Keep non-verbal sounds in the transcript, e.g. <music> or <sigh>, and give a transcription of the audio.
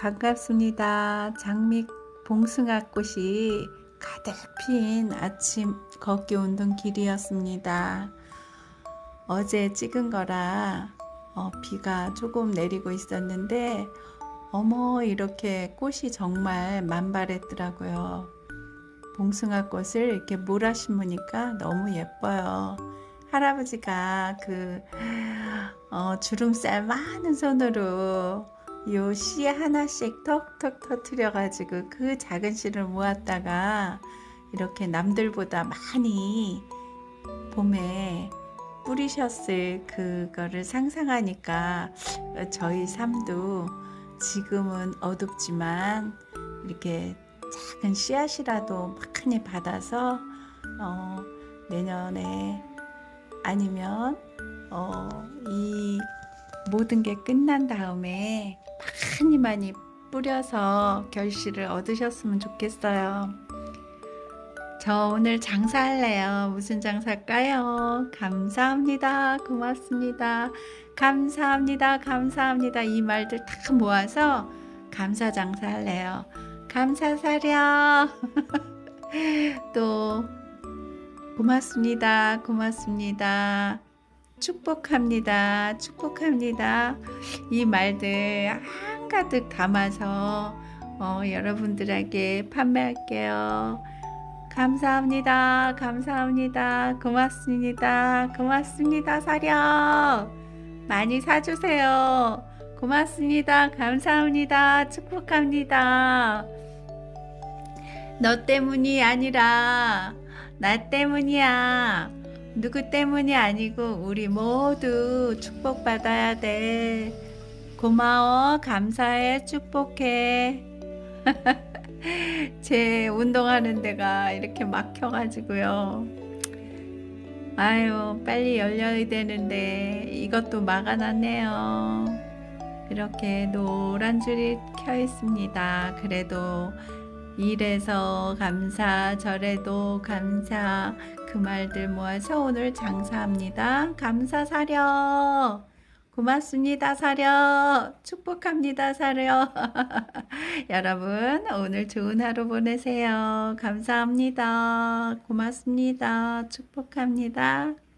반갑습니다. 장미 봉숭아꽃이 가득 핀 아침 걷기 운동 길이었습니다. 어제 찍은 거라 어, 비가 조금 내리고 있었는데 어머 이렇게 꽃이 정말 만발했더라고요. 봉숭아꽃을 이렇게 몰아 심으니까 너무 예뻐요. 할아버지가 그 어, 주름살 많은 손으로 요 씨 하나씩 톡톡 터트려 가지고 그 작은 씨를 모았다가 이렇게 남들보다 많이 봄에 뿌리셨을 그거를 상상하니까 저희 삶도 지금은 어둡지만 이렇게 작은 씨앗이라도 많이 받아서 어, 내년에 아니면 어, 이 모든 게 끝난 다음에 많이 많이 뿌려서 결실을 얻으셨으면 좋겠어요. 저 오늘 장사할래요. 무슨 장사일까요? 감사합니다. 고맙습니다. 감사합니다. 감사합니다. 이 말들 다 모아서 감사 장사할래요. 감사사려. <laughs> 또 고맙습니다. 고맙습니다. 축복합니다. 축복합니다. 이 말들 한가득 담아서 어, 여러분들에게 판매할게요. 감사합니다. 감사합니다. 고맙습니다. 고맙습니다. 사려. 많이 사주세요. 고맙습니다. 감사합니다. 축복합니다. 너 때문이 아니라 나 때문이야. 누구 때문이 아니고 우리 모두 축복받아야 돼. 고마워. 감사해. 축복해. <laughs> 제 운동하는 데가 이렇게 막혀가지고요. 아유, 빨리 열려야 되는데 이것도 막아놨네요. 이렇게 노란 줄이 켜 있습니다. 그래도 이래서 감사, 저래도 감사, 그 말들 모아서 오늘 장사합니다. 감사 사려. 고맙습니다, 사려. 축복합니다, 사려. <laughs> 여러분, 오늘 좋은 하루 보내세요. 감사합니다. 고맙습니다. 축복합니다.